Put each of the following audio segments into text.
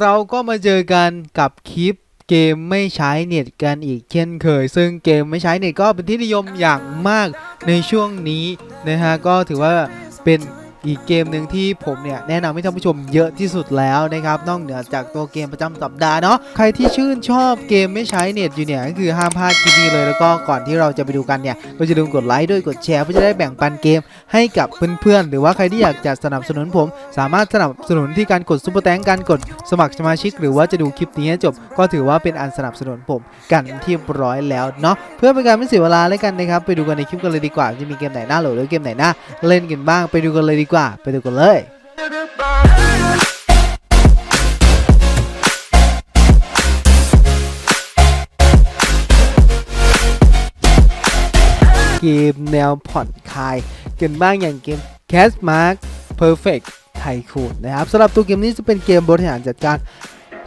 เราก็มาเจอกันกับคลิปเกมไม่ใช้เน็ตกันอีกเช่นเคย ซึ่งเกมไม่ใช้เน็ตก็เป็นที่นิยมอย่างมากในช่วงนี้นะฮะก็ถือว่าเป็น อีกเกมหนึ่งที่ผมเนี่ยแนะนำให้ท่านผู้ชมเยอะที่สุดแล้วนะครับนอกเหนือจากตัวเกมประจำสัปดาห์เนาะใครที่ชื่นชอบเกมไม่ใช้เน็ตอยู่เนี่ยก็คือห้ามพลาดคลิปนี้เลยแล้วก็ก่อนที่เราจะไปดูกันเนี่ยก็จะลืมกดไลค์ด้วยกดแชร์เพื่อจะได้แบ่งปันเกมให้กับเพื่อนๆ หรือว่าใครที่อยากจะสนับสนุนผม สามารถสนับสนุนที่การกดซุปเปอร์แตงการกดสมัครสมาชิก หรือว่าจะดูคลิปนี้ให้จบ ก็ถือว่าเป็นอันสนับสนุนผมกันที่เรียบร้อยแล้วเนาะเพื่อเป็นการไม่เสียเวลาแล้วกันนะครับไปดูกันในคลิปกันเลยดีกว่าจะมีเกมไหนน่าโหลดหรือเกมไหนน่าเล่นกันบ้างไปดูกันเลยดีกว่า ไปดูกันเลย เกมแนวผ่อนคลายกันบ้างอย่างเกม Cash Mark Perfect ไทคูนนะครับสำหรับตัวเกมนี้จะเป็นเกมบริหารจัดการ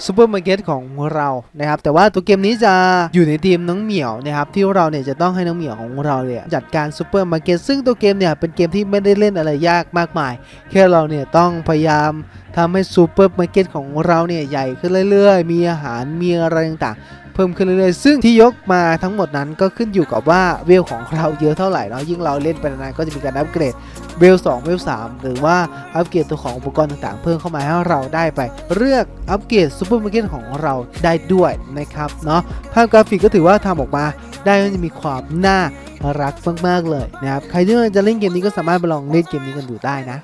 ซูเปอร์มาร์เก็ตของเรานะครับแต่ว่าตัวเกมนี้จะอยู่ในทีมน้องเหมียวนะครับที่เราเนี่ยจะต้องให้น้องเหมียวของเราเนี่ยจัดการซูเปอร์มาร์เก็ตซึ่งตัวเกมเนี่ยเป็นเกมที่ไม่ได้เล่นอะไรยากมากมาย แค่เราเนี่ยต้องพยายามทำให้ซูเปอร์มาร์เก็ตของเราเนี่ยใหญ่ขึ้นเรื่อยๆ มีอาหารมีอะไรต่างๆเพิ่มขึ้นเรื่อยๆ ซึ่งที่ยกมาทั้งหมดนั้นก็ขึ้นอยู่กับว่าเวลของเราเยอะเท่าไหร่เนาะยิ่งเราเล่นไปนานก็จะมีการอัปเกรด เวล2เวล3หรือว่าอัปเกรดตัวของอุปกรณ์ต่างๆ เพิ่มเข้ามาให้เราได้ไปเลือกอัปเกรดซูเปอร์มาร์เก็ตของเราได้ด้วยนะครับเนาะภาพกราฟิกก็ถือว่าทำออกมาได้ก็จะมีความน่ารักมากๆเลยนะครับใครที่จะเล่นเกมนี้ก็สามารถไปลองเล่นเกมนี้กันดูได้นะ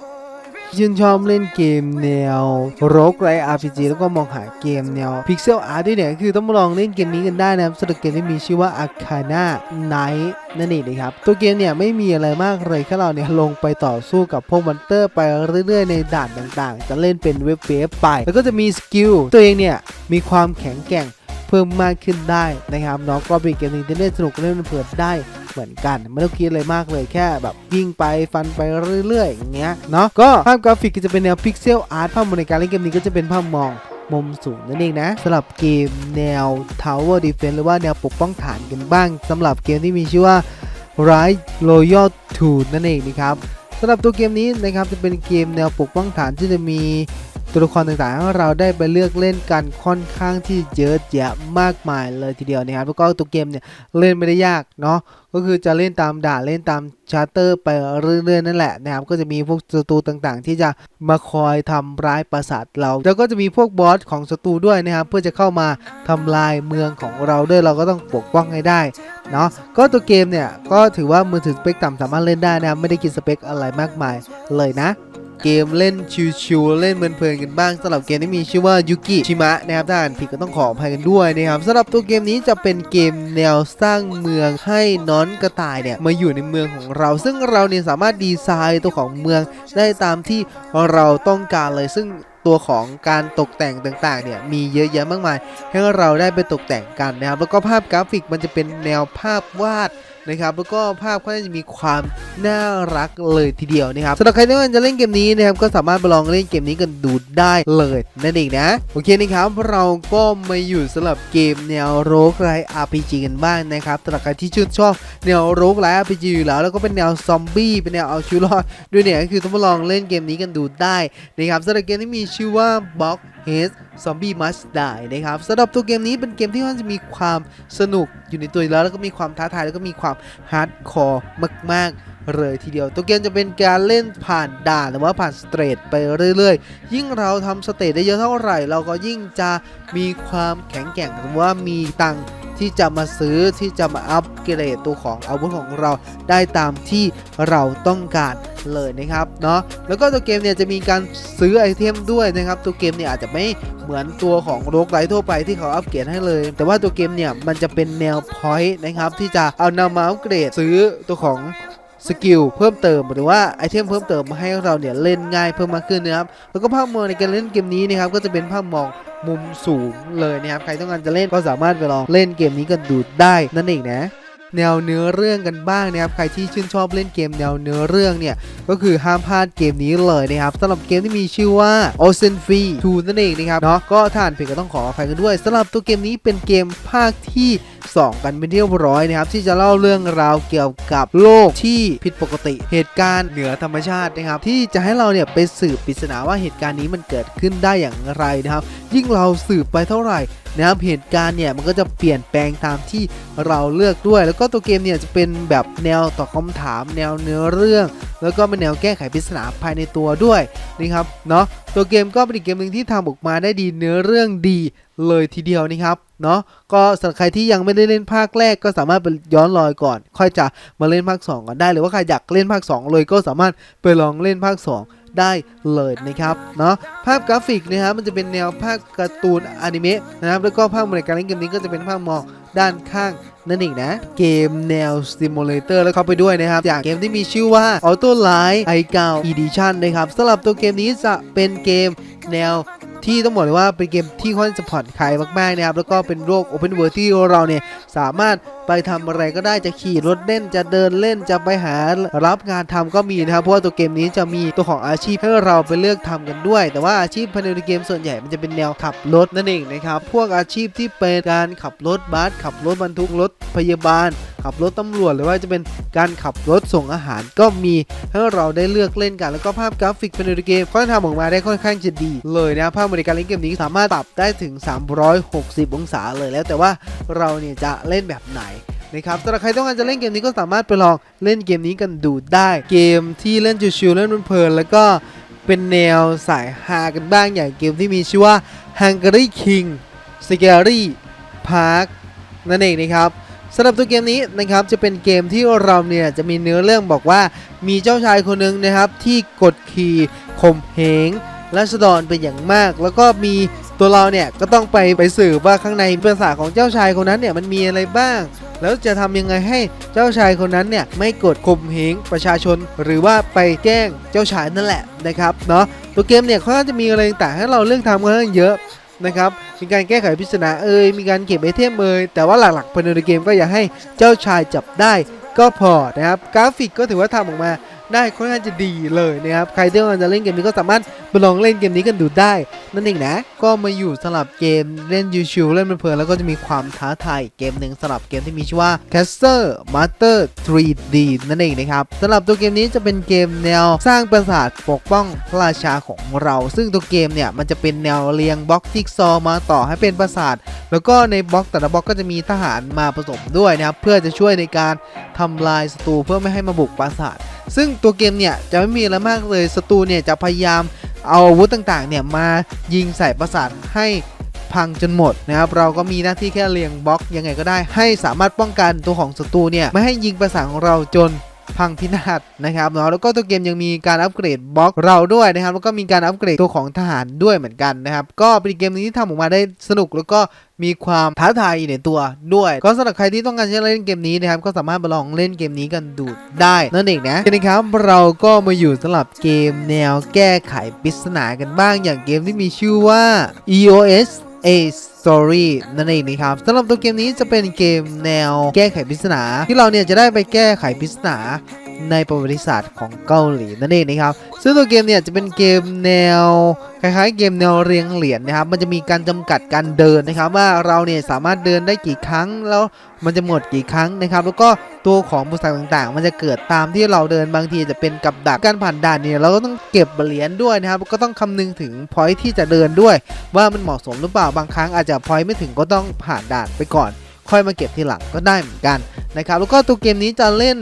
ชื่นชอบเล่นเกมแนวโรกไร RPG แล้วก็มองหาเกมแนวพิกเซลอาร์ด้วยเนี่ยคือต้องมาลองเล่นเกมนี้กันได้นะครับสำหรับเกมที่มีชื่อว่า Arcana Night นั่นเองนะครับ ตัวเกมเนี่ยไม่มีอะไรมากเลยแค่เราเนี่ยลงไปต่อสู้กับพวกมอนเตอร์ไปเรื่อยๆ ในด่านต่างๆ จะเล่นเป็นเว็บเวฟไป แล้วก็จะมีสกิลตัวเองเนี่ยมีความแข็งแกร่ง เพิ่มมากขึ้นได้นะครับเนาะก็เป็นเกมหนึงที่เล่นสนุกเล่นเพลินได้เหมือนกันไม่ต้องคิดอะไรมากเลยแค่แบบวิ่งไปฟันไปเรื่อยๆอย่างเงี้ยเนาะก็ภาพกราฟิกก็จะเป็นแนวพิกเซลอาร์ตภาพมองในการเล่นเกมนี้ก็จะเป็นภาพมองมุมสูงนั่นเองนะสำหรับเกมแนว Tower Defense หรือว่าแนวปกป้องฐานกันบ้างสำหรับเกมที่มีชื่อว่า Rise Royal 2 นั่นเองนะครับสำหรับตัวเกมนี้นะครับจะเป็นเกมแนวปกป้องฐานที่จะมี ตัวละครต่างๆให้เราได้ไปเลือกเล่นกันค่อนข้างที่เยอะแยะมากมายเลยทีเดียวนะครับแล้วก็ตัวเกมเนี่ยเล่นไม่ได้ยากเนาะก็คือจะเล่นตามด่านเล่นตามชาร์เตอร์ไปเรื่อยๆนั่นแหละนะครับก็จะมีพวกศัตรูต่างๆ ที่จะมาคอยทำร้ายปราสาทเรา แล้วก็จะมีพวกบอสของศัตรูด้วยนะครับเพื่อจะเข้ามาทำลายเมืองของเราด้วยเราก็ต้องปกป้องให้ได้เนาะก็ตัวเกมเนี่ยก็ถือว่ามือถือสเปคต่ำสามารถเล่นได้นะครับไม่ได้กินสเปคอะไรมากมายเลยนะ เกมเล่นชิวๆเล่นเพลินๆกันบ้างสำหรับเกมที่มีชื่อว่ายุกิชิมะนะครับถ้าอ่านผิดก็ต้องขออภัยกันด้วยนะครับสำหรับตัวเกมนี้จะเป็นเกมแนวสร้างเมืองให้น้อนกระต่ายเนี่ยมาอยู่ในเมืองของเรา ซึ่งเราเนี่ยสามารถดีไซน์ตัวของเมืองได้ตามที่เราต้องการเลยซึ่งตัวของการตกแต่งต่างๆเนี่ยมีเยอะแยะมากมาย ให้เราได้ไปตกแต่งกันนะครับแล้วก็ภาพกราฟิกมันจะเป็นแนวภาพวาด นะครับแล้วก็ภาพก็จะมีความน่ารักเลยทีเดียวนะครับสำหรับใครที่ต้องกาจะเล่นเกมนี้นะครับก็สามารถไปลองเล่นเกมนี้กันดูได้เลยนั่นเองนะโอเคนะครับเราก็มาอยู่สำหรับเกมแนวโรกไร RPG กันบ้างนะครับสำหรับใครที่ชื่นชอบแนวโรกไร RPG อยู่แล้วแล้วก็เป็นแนวซอมบี้เป็นแนวเอาชีวิตรอดด้วยเนี่ยก็คือต้องมาลองเล่นเกมนี้กันดูได้นะครับสำหรับเกมที่มีชื่อว่า Box Hate Zombie Must Die นะครับสำหรับตัวเกมนี้เป็นเกมที่มันจะมีความสนุกอยู่ในตัวแล้ว แล้วก็มีความท้าทายแล้วก็มีความฮาร์ดคอร์มาก ๆเลยทีเดียว ตัวเกมจะเป็นการเล่นผ่านด่านหรือว่าผ่านสเตรทไปเรื่อยๆ ยิ่งเราทำสเตรทได้เยอะเท่าไหร่ เราก็ยิ่งจะมีความแข็งแกร่งหรือว่ามีตังค์ ที่จะมาซื้อที่จะมาอัปเกรดตัวของอาวุธของเราได้ตามที่เราต้องการเลยนะครับเนาะแล้วก็ตัวเกมเนี่ยจะมีการซื้อไอเทมด้วยนะครับ ตัวเกมเนี่ยอาจจะไม่เหมือนตัวของโรกไลทั่วไปที่เขาอัปเกรดให้เลย แต่ว่าตัวเกมเนี่ยมันจะเป็นแนวพอยต์นะครับที่จะเอานำมาอัปเกรดซื้อตัวของสกิลเพิ่มเติมหรือว่าไอเทมเพิ่มเติมมาให้เราเนี่ยเล่นง่ายเพิ่มมากขึ้นนะครับแล้วก็ภาพมองในการเล่นเกมนี้นะครับก็จะเป็นภาพมอง มุมสูงเลยนะครับ ใครต้องการจะเล่นก็สามารถไปลองเล่นเกมนี้กันดูได้นั่นเองนะแนวเนื้อเรื่องกันบ้างนะครับ ใครที่ชื่นชอบเล่นเกมแนวเนื้อเรื่องเนี่ย ก็คือห้ามพลาดเกมนี้เลยนะครับสำหรับเกมที่มีชื่อว่า o c e a n f r e e 2นั่นเองนะครับเนาะก็ท่านเพจก็ต้องขออภัยกันด้วยสำหรับตัวเกมนี้เป็นเกมภาคที่2 กันเป็นที่เรียบร้อยนะครับที่จะเล่าเรื่องราวเกี่ยวกับโลกที่ผิดปกติ เหตุการณ์เหนือธรรมชาตินะครับ ที่จะให้เราเนี่ยไปสืบปริศนาว่าเหตุการณ์นี้มันเกิดขึ้นได้อย่างไรนะครับ ยิ่งเราสืบไปเท่าไหร่นะครับเหตุการณ์เนี่ยมันก็จะเปลี่ยนแปลงตามที่เราเลือกด้วย แล้วก็ตัวเกมเนี่ยจะเป็นแบบแนวตอบคำถาม แนวเนื้อเรื่อง แล้วก็เป็นแนวแก้ไขปริศนาภายในตัวด้วยนะครับเนาะตัวเกมก็เป็นอีกเกมหนึ่งที่ทำออกมาได้ดีเนื้อเรื่องดีเลยทีเดียวนะครับเนาะก็สำหรับใครที่ยังไม่ได้เล่นภาคแรกก็สามารถไปย้อนรอยก่อน ค่อยจะมาเล่นภาค 2 ก่อนได้ หรือว่าใครอยากเล่นภาค 2 เลยก็สามารถไปลองเล่นภาค 2 ได้เลยนะครับเนาะภาพกราฟิกนะครับมันจะเป็นแนวภาพการ์ตูนอนิเมะนะครับแล้วก็ภาพในการเล่นเกมนี้ก็จะเป็นภาพมองด้านข้าง นั่นเองนะ เกมแนว Simulator แล้วเข้าไปด้วยนะครับ จากเกมที่มีชื่อว่า Auto Light i 9 Edition นะครับสำหรับตัวเกมนี้จะเป็นเกมแนวที่ต้องบอกเลยว่าเป็นเกมที่ค่อนจะผ่อนคลายมากๆนะครับแล้วก็เป็นโลก Open World ที่เราเนี่ยสามารถ ไปทำอะไรก็ได้จะขี่รถเล่นจะเดินเล่นจะไปหารับงานทำก็มีนะครับเพราะว่าตัวเกมนี้จะมีตัวของอาชีพให้เราไปเลือกทำกันด้วย แต่ว่าอาชีพภายในเกมส่วนใหญ่มันจะเป็นแนวขับรถนั่นเองนะครับพวกอาชีพที่เป็นการขับรถบัสขับรถบรรทุกรถพยาบาล ขับรถตำรวจหรือว่าจะเป็นการขับรถส่งอาหารก็มีให้เราได้เลือกเล่นกันแล้วก็ภาพกราฟิกภายในเกมก็ทำออกมาได้ค่อนข้างจะดีเลยนะภาพบริการเล่นเกมนี้สามารถปรับได้ถึง 360 องศาเลยแล้วแต่ว่าเราเนี่ยจะเล่นแบบไหน นะครับสำหรับใครต้องการจะเล่นเกมนี้ก็สามารถไปลองเล่นเกมนี้กันดูได้ เกมที่เล่นชิวๆเล่นเพลินแล้วก็เป็นแนวสายฮากันบ้างอย่างเกมที่มีชื่อว่า Hungry King Scary Park นั่นเองนะครับสำหรับตัวเกมนี้นะครับจะเป็นเกมที่เราเนี่ยจะมีเนื้อเรื่องบอกว่ามีเจ้าชายคนหนึ่งนะครับที่กดขี่ข่มเหงรัษฎรเป็นอย่างมาก แล้วก็มีตัวเราเนี่ยก็ต้องไปไปสืบว่าข้างในปราสาของเจ้าชายคนนั้นเนี่ยมันมีอะไรบ้าง แล้วจะทำยังไงให้เจ้าชายคนนั้นเนี่ยไม่กดข่มเหงประชาชน หรือว่าไปแกล้งเจ้าชายนั่นแหละนะครับเนาะตัวเกมเนี่ยเขาจะมีอะไรต่างให้เราเลือกทำกันเยอะนะครับมีการแก้ไขปริศนาเอ่ยมีการเก็บไอเทมเอ่ยแต่ว่าหลักๆภายในเกมก็อยากให้เจ้าชายจับได้ก็พอนะครับกราฟิกก็ถือว่าทำออกมา ได้ค่อนข้างจะดีเลยนะครับ ใครที่ต้องการจะเล่นเกมนี้ก็สามารถไปลองเล่นเกมนี้กันดูได้ นั่นเองนะ ก็มาอยู่สลับเกมเล่นยูชิวเล่นเพลินแล้วก็จะมีความท้าทายเกมหนึ่งสลับเกมที่มีชื่อว่า Caster Master 3D นั่นเองนะครับสำหรับตัวเกมนี้จะเป็นเกมแนวสร้างปราสาทปกป้องพระราชาของเรา ซึ่งตัวเกมเนี่ยมันจะเป็นแนวเรียงบล็อกจิ๊กซอมาต่อให้เป็นปราสาทแล้วก็ในบล็อกแต่ละบล็อกก็จะมีทหารมาผสมด้วยนะครับเพื่อจะช่วยในการทำลายศัตรูเพื่อไม่ให้มาบุกปราสาท ซึ่งตัวเกมเนี่ยจะไม่มีอะไรมากเลยศัตรูเนี่ยจะพยายามเอาอาวุธต่างๆเนี่ยมายิงใส่ประสาทให้พังจนหมดนะครับเราก็มีหน้าที่แค่เลียงบล็อกยังไงก็ได้ ให้สามารถป้องกันตัวของศัตรูเนี่ยไม่ให้ยิงประสาทของเราจน พังพินาศนะครับเนาะแล้วก็ตัวเกมยังมีการอัปเกรดบล็อกเราด้วยนะครับแล้วก็มีการอัปเกรดตัวของทหารด้วยเหมือนกันนะครับก็เป็นเกมนี้ที่ทำออกมาได้สนุกแล้วก็มีความท้าทายในตัวด้วย ก็สำหรับใครที่ต้องการจะเล่นเกมนี้นะครับก็สามารถไปลองเล่นเกมนี้กันดูได้นั่นเองนะนะครับเราก็มาอยู่สำหรับเกมแนวแก้ไขปริศนากันบ้างอย่างเกมที่มีชื่อว่า EOS A Story นั่นเองนะครับสำหรับตัวเกมนี้จะเป็นเกมแนวแก้ไขปริศนา ที่เราเนี่ยจะได้ไปแก้ไขปริศนา ในประวัติศาสตร์ของเกาหลีนั่นเองนะครับ ซึ่งตัวเกมเนี่ยจะเป็นเกมแนวคล้ายๆ เกมแนวเรียงเหรียญนะครับ มันจะมีการจำกัดการเดินนะครับ ว่าเราเนี่ยสามารถเดินได้กี่ครั้งแล้วมันจะหมดกี่ครั้งนะครับ แล้วก็ตัวของบุษราต่างๆ มันจะเกิดตามที่เราเดินบางทีจะเป็นกับดักการผ่านด่านเนี่ยเราก็ต้องเก็บเหรียญด้วยนะครับก็ต้องคำนึงถึงพอยที่จะเดินด้วย ว่ามันเหมาะสมหรือเปล่าบางครั้งอาจจะพอยไม่ถึงก็ต้องผ่านด่านไปก่อน ค่อยมาเก็บทีหลังก็ได้เหมือนกันนะครับแล้วก็ตัวเกมนี้จะเล่น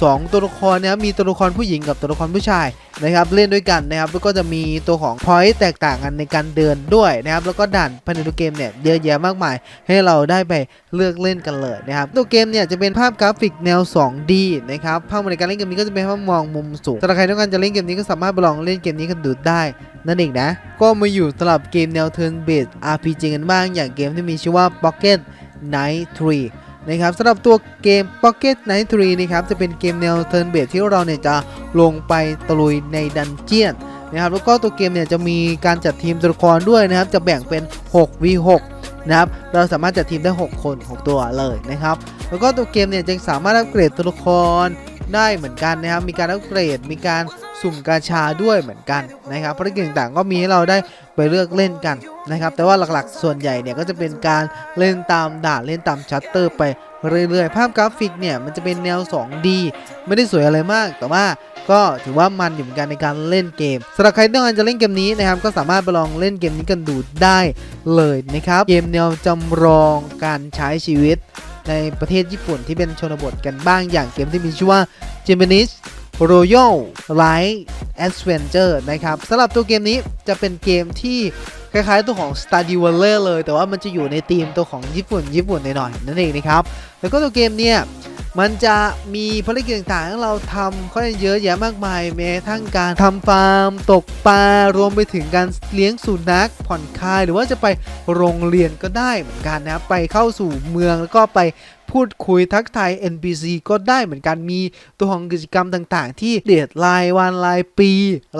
2 ตัวละครนะครับมีตัวละครผู้หญิงกับตัวละครผู้ชายนะครับเล่นด้วยกันนะครับแล้วก็จะมีตัวของพอยต์แตกต่างกันในการเดินด้วยนะครับแล้วก็ด่านภายในตัวเกมเนี่ยเยอะแยะมากมาย ให้เราได้ไปเลือกเล่นกันเลยนะครับตัวเกมเนี่ยจะเป็นภาพกราฟิกแนว 2D นะครับภาพในการเล่นเกมนี้ก็จะเป็นภาพมองมุมสูงสำหรับใครต้องการจะเล่นเกมนี้ก็สามารถไปลองเล่นเกมนี้กันดูได้นั่นเองนะ ก็มาอยู่สำหรับเกมแนว Turn Based RPG กันบ้างอย่างเกมที่มีชื่อว่า Pocket Night 3 นะครับสำหรับตัวเกม Pocket Night 3นะครับจะเป็นเกมแนว Turn Based ที่เราเนี่ยจะลงไปตะลุยในดันเจียนนะครับแล้วก็ตัวเกมเนี่ยจะมีการจัดทีมตัวละครด้วยนะครับจะแบ่งเป็น 6v6 นะครับเราสามารถจัดทีมได้ 6 คน 6 ตัวเลยนะครับแล้วก็ตัวเกมเนี่ยจะสามารถอัปเกรดตัวละครได้เหมือนกันนะครับมีการอัปเกรดมีการสุ่มกาชาด้วยเหมือนกันนะครับภารกิจต่างๆก็มีให้เราได้ ไปเลือกเล่นกันนะครับ แต่ว่าหลักๆ ส่วนใหญ่เนี่ยก็จะเป็นการเล่นตามด่านเล่นตามชัตเตอร์ไปเรื่อยๆ ภาพกราฟิกเนี่ยมันจะเป็นแนว 2D ไม่ได้สวยอะไรมาก แต่ว่าก็ถือว่ามันอยู่เหมือนกันในการเล่นเกมสำหรับใครต้องการจะเล่นเกมนี้นะครับ ก็สามารถไปลองเล่นเกมนี้กันดูได้เลยนะครับ เกมแนวจำลองการใช้ชีวิตในประเทศญี่ปุ่นที่เป็นชนบทกันบ้างอย่างเกมที่มีชื่อว่า Japanese Royal Light Adventure นะครับสำหรับตัวเกมนี้จะเป็นเกมที่คล้ายๆตัวของ Stardew Valley เลย แต่ว่ามันจะอยู่ในธีมตัวของญี่ปุ่น ญี่ปุ่นหน่อยๆนั่นเองนะครับ แล้วก็ตัวเกมเนี่ยมันจะมีภารกิจต่างๆให้เราทำค่อนข้างเยอะแยะมากมายแม้ทั้งการทำฟาร์ม ตกปลารวมไปถึงการเลี้ยงสุนัขผ่อนคลาย หรือว่าจะไปโรงเรียนก็ได้เหมือนกันนะไปเข้าสู่เมืองแล้วก็ไป พูดคุยทักทาย NPC ก็ได้เหมือนกันมีตัวของกิจกรรมต่างๆ ที่เดทรายวันรายปี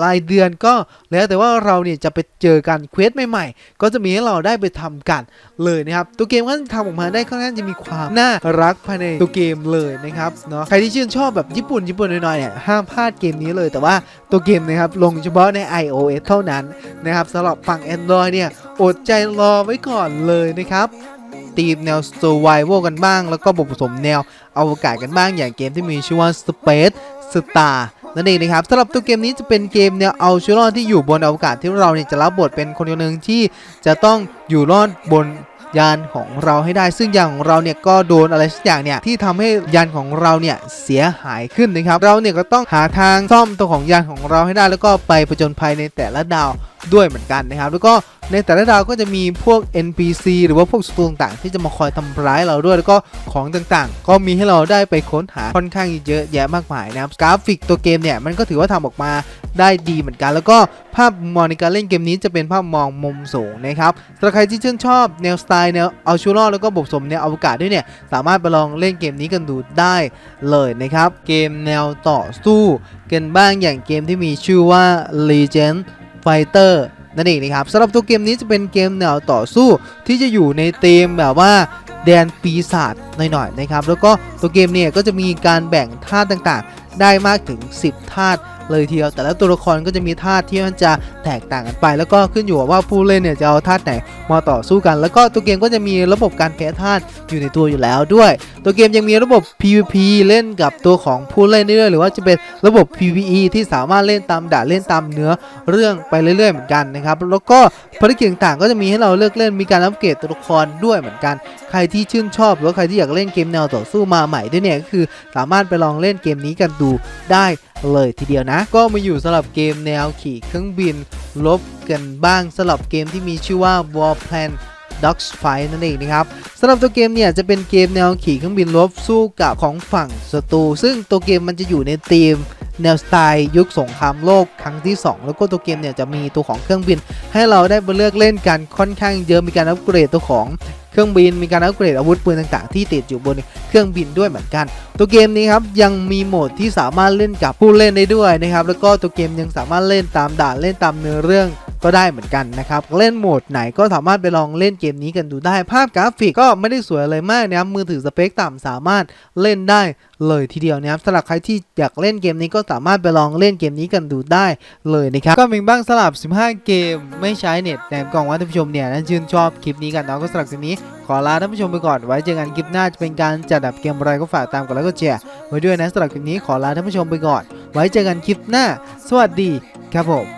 รายเดือนก็แล้วแต่ว่าเราเนี่ยจะไปเจอกันเควสใหม่ๆ ก็จะมีให้เราได้ไปทำกันเลยนะครับ ตัวเกมก็ทำออกมาได้ค่อนข้างจะมีความน่ารักภายในตัวเกมเลยนะครับเนาะใครที่ชื่นชอบแบบญี่ปุ่นญี่ปุ่นหน่อยๆเนี่ยห้ามพลาดเกมนี้เลยแต่ว่าตัวเกมนะครับลงเฉพาะใน iOS เท่านั้นนะครับสำหรับฝั่ง Android เนี่ยอดใจรอไว้ก่อนเลยนะครับ ตีมแนว survival กันบ้าง แล้วก็บทผสมแนวอวกาศกันบ้างอย่างเกมที่มีชื่อว่า Space Star นั่นเองนะครับสำหรับตัวเกมนี้จะเป็นเกมแนวเอาชีวิตรอดที่อยู่บนอวกาศที่เราเนี่ยจะรับบทเป็นคนคนหนึ่งที่จะต้องอยู่รอดบนยานของเราให้ได้ซึ่งยานของเราเนี่ยก็โดนอะไรสักอย่างเนี่ยที่ทำให้ยานของเราเนี่ยเสียหายขึ้นนะครับ เราเนี่ยก็ต้องหาทางซ่อมตัวของยานของเราให้ได้แล้วก็ไปผจญภัยในแต่ละดาว ด้วยเหมือนกันนะครับ แล้วก็ในแต่ละดาวก็จะมีพวก NPC หรือว่าพวกศัตรูต่างๆ ที่จะมาคอยทำร้ายเราด้วย แล้วก็ของต่างๆ ก็มีให้เราได้ไปค้นหาค่อนข้างเยอะแยะมากมายนะครับกราฟิกตัวเกมเนี่ยมันก็ถือว่าทำออกมาได้ดีเหมือนกัน แล้วก็ภาพมองในการเล่นเกมนี้จะเป็นภาพมองมุมสูงนะครับสำหรับใครที่ชื่นชอบแนวสไตล์แนวเอาชูรอแล้วก็บวกสมแนวอวกาศด้วยเนี่ยสามารถไปลองเล่นเกมนี้กันดูได้เลยนะครับ เกมแนวต่อสู้กันบ้างอย่างเกมที่มีชื่อว่า Legend ไฟเตอร์นั่นเองนะครับสำหรับตัวเกมนี้จะเป็นเกมแนวต่อสู้ที่จะอยู่ในธีมแบบว่าแดนปีศาจหน่อยๆนะครับ แล้วก็ตัวเกมเนี่ยก็จะมีการแบ่งธาตุต่างๆ ได้มากถึง 10ธาตุ เลยทีเดียวแต่และตัวละครก็จะมีธาตุที่มันจะแตกต่างกันไป แล้วก็ขึ้นอยู่ว่าผู้เล่นเนี่ยจะเอาธาตุไหนมาต่อสู้กัน แล้วก็ตัวเกมก็จะมีระบบการแพ้ธาตุอยู่ในตัวอยู่แล้วด้วย ตัวเกมยังมีระบบ PVP เล่นกับตัวของผู้เล่นด้วยหรือว่าจะเป็นระบบ PVE ที่สามารถเล่นตามด่าเล่นตามเนื้อเรื่องไปเรื่อยๆเหมือนกันนะครับแล้วก็ภารกิจต่างๆก็จะมีให้เราเลือกเล่นมีการอัปเกรดตัวละครด้วยเหมือนกัน ใครที่ชื่นชอบหรือว่าใครที่อยากเล่นเกมแนวต่อสู้มาใหม่ด้วยเนี่ยก็คือ สามารถไปลองเล่นเกมนี้กันดูได้ เลยทีเดียวนะ ก็มาอยู่สำหรับเกมแนวขี่เครื่องบินลบกันบ้างสำหรับเกมที่มีชื่อว่า Warplan Dogs Fight นั่นเองนะครับสำหรับตัวเกมเนี่ยจะเป็นเกมแนวขี่เครื่องบินลบสู้กับของฝั่งศัตรูซึ่งตัวเกมมันจะอยู่ในธีมแนวสไตล์ยุคสงครามโลกครั้งที่ 2 แล้วก็ตัวเกมเนี่ยจะมีตัวของเครื่องบิน ให้เราได้ไปเลือกเล่นกันค่อนข้างเยอะมีการอัปเกรดตัวของ เครื่องบินมีการอัปเกรดอาวุธปืนต่างๆ ที่ติดอยู่บนเครื่องบินด้วยเหมือนกัน ตัวเกมนี้ครับยังมีโหมดที่สามารถเล่นกับผู้เล่นได้ด้วยนะครับแล้วก็ตัวเกมยังสามารถเล่นตามด่านเล่นตามเนื้อเรื่องก็ได้เหมือนกันนะครับ เล่นโหมดไหนก็สามารถไปลองเล่นเกมนี้กันดูได้ ภาพกราฟิกก็ไม่ได้สวยอะไรมากนะครับ มือถือสเปคต่ำสามารถเล่นได้เลยทีเดียวนะครับสำหรับใครที่อยากเล่นเกมนี้ก็สามารถไปลองเล่นเกมนี้กันดูได้เลยนะครับ ก็มีบ้างสลับ 15 เกมไม่ใช้เน็ตแนมกล่องว่าท่านผู้ชมเนี่ยน่าชื่นชอบคลิปนี้กันเนาะก็สำหรับคลิปนี้ขอลาท่านผู้ชมไปก่อนไว้เจอกันคลิปหน้าจะเป็นการจัดดับเกมอะไรก็ฝากตามกันแล้วก็แชร์ไว้ด้วยนะสำหรับคลิปนี้ขอลาท่านผู้ชมไปก่อน ไว้เจอกันคลิปหน้า สวัสดีครับผม